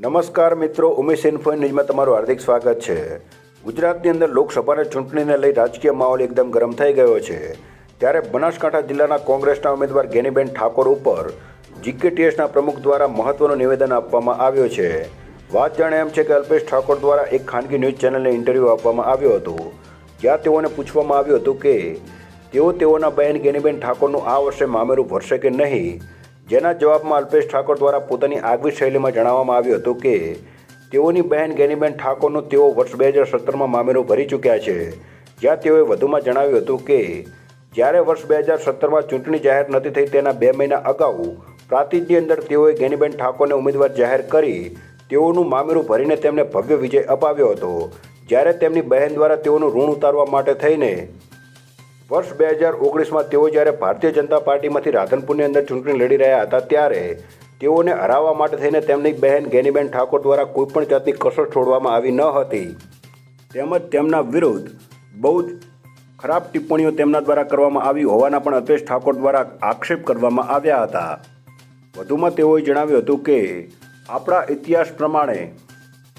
નમસ્કાર મિત્રો, ઉમેશ ઇન્ફો ન્યૂઝમાં તમારું હાર્દિક સ્વાગત છે. ગુજરાતની અંદર લોકસભાની ચૂંટણીને લઈ રાજકીય માહોલ એકદમ ગરમ થઈ ગયો છે. ત્યારે બનાસકાંઠા જિલ્લાના કોંગ્રેસના ઉમેદવાર ગેનીબેન ઠાકોર ઉપર જીકેટીએસના પ્રમુખ દ્વારા મહત્વનું નિવેદન આપવામાં આવ્યું છે. વાત જાણે એમ છે કે અલ્પેશ ઠાકોર દ્વારા એક ખાનગી ન્યૂઝ ચેનલને ઇન્ટરવ્યૂ આપવામાં આવ્યો હતો. જ્યાં તેઓને પૂછવામાં આવ્યું હતું કે, તેઓ તેઓના બહેન ગેનીબેન ઠાકોરનું આ વર્ષે મામેરું ભરશે કે નહીં? જેના જવાબમાં અલ્પેશ ઠાકોર દ્વારા પોતાની આગવી શૈલીમાં જણાવવામાં આવ્યું હતું કે, તેઓની બહેન ગેનીબેન ઠાકોરનું તેઓ વર્ષ બે હજાર સત્તરમાં મામેરું ભરી ચૂક્યા છે. જ્યાં તેઓએ વધુમાં જણાવ્યું હતું કે, જ્યારે વર્ષ બે હજાર સત્તરમાં ચૂંટણી જાહેર નથી થઈ તેના બે મહિના અગાઉ પ્રાંતિજની અંદર તેઓએ ગેનીબેન ઠાકોરને ઉમેદવાર જાહેર કરી તેઓનું મામેરું ભરીને તેમને ભવ્ય વિજય અપાવ્યો હતો. જ્યારે તેમની બહેન દ્વારા તેઓનું ઋણ ઉતારવા માટે થઈને વર્ષ બે હજાર ઓગણીસમાં તેઓ જ્યારે ભારતીય જનતા પાર્ટીમાંથી રાધનપુરની અંદર ચૂંટણી લડી રહ્યા હતા ત્યારે તેઓને હરાવવા માટે થઈને તેમની બહેન ગેનીબેન ઠાકોર દ્વારા કોઈપણ જાતની કસર છોડવામાં આવી ન હતી. તેમજ તેમના વિરુદ્ધ બહુ જ ખરાબ ટિપ્પણીઓ તેમના દ્વારા કરવામાં આવી હોવાના પણ અલ્પેશ ઠાકોર દ્વારા આક્ષેપ કરવામાં આવ્યા હતા. વધુમાં તેઓએ જણાવ્યું હતું કે, આપણા ઇતિહાસ પ્રમાણે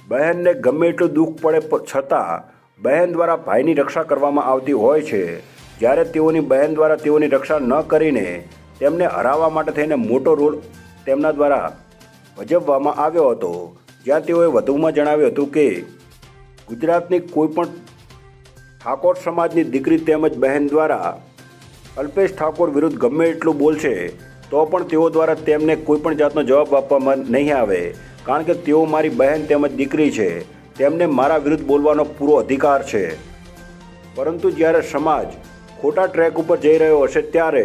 બહેનને ગમે એટલું દુઃખ પડે છતાં બહેન દ્વારા ભાઈની રક્ષા કરવામાં આવતી હોય છે. જ્યારે તેઓની બહેન દ્વારા તેઓની રક્ષા ન કરીને તેમને હરાવવા માટે થઈને મોટો રોલ તેમના દ્વારા ભજવવામાં આવ્યો હતો, જ્યાં તેઓએ વધુમાં જણાવ્યું હતું કે, ગુજરાતની કોઈપણ ઠાકોર સમાજની દીકરી તેમજ બહેન દ્વારા અલ્પેશ ઠાકોર વિરુદ્ધ ગમે એટલું બોલશે, તો પણ તેઓ દ્વારા તેમને કોઈપણ જાતનો જવાબ આપવામાં નહીં આવે, કારણ કે તેઓ મારી બહેન તેમજ દીકરી છે. તેમને મારા વિરુદ્ધ બોલવાનો પૂરો અધિકાર છે. પરંતુ જ્યારે સમાજ ખોટા ટ્રેક ઉપર જઈ રહ્યો હશે ત્યારે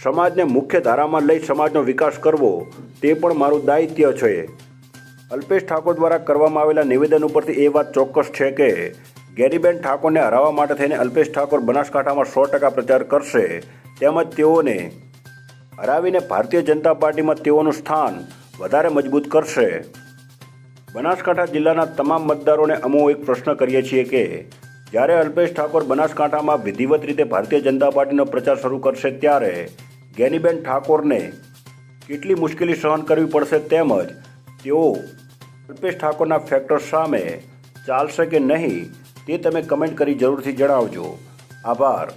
સમાજને મુખ્ય ધારામાં લઈ સમાજનો વિકાસ કરવો તે પણ મારું દાયિત્વ છે. અલ્પેશ ઠાકોર દ્વારા કરવામાં આવેલા નિવેદન ઉપરથી એ વાત ચોક્કસ છે કે ગેરીબેન ઠાકોરને હરાવવા માટે થઈને અલ્પેશ ઠાકોર બનાસકાંઠામાં સો ટકા પ્રચાર કરશે. તેમજ તેઓને હરાવીને ભારતીય જનતા પાર્ટીમાં તેઓનું સ્થાન વધારે મજબૂત કરશે. બનાસકાંઠા જિલ્લાના તમામ મતદારોને અમો એક પ્રશ્ન કરીએ છીએ કે જ્યારે અલ્પેશ ઠાકોર બનાસકાંઠામાં વિધિવત રીતે ભારતીય જનતા પાર્ટીનો પ્રચાર શરૂ કરશે ત્યારે ગેનીબેન ઠાકોરને કેટલી મુશ્કેલી સહન કરવી પડશે તેમજ તેઓ અલ્પેશ ઠાકોરના ફેક્ટર સામે ચાલશે કે નહીં તે તમે કમેન્ટ કરી જરૂરથી જણાવજો. આભાર.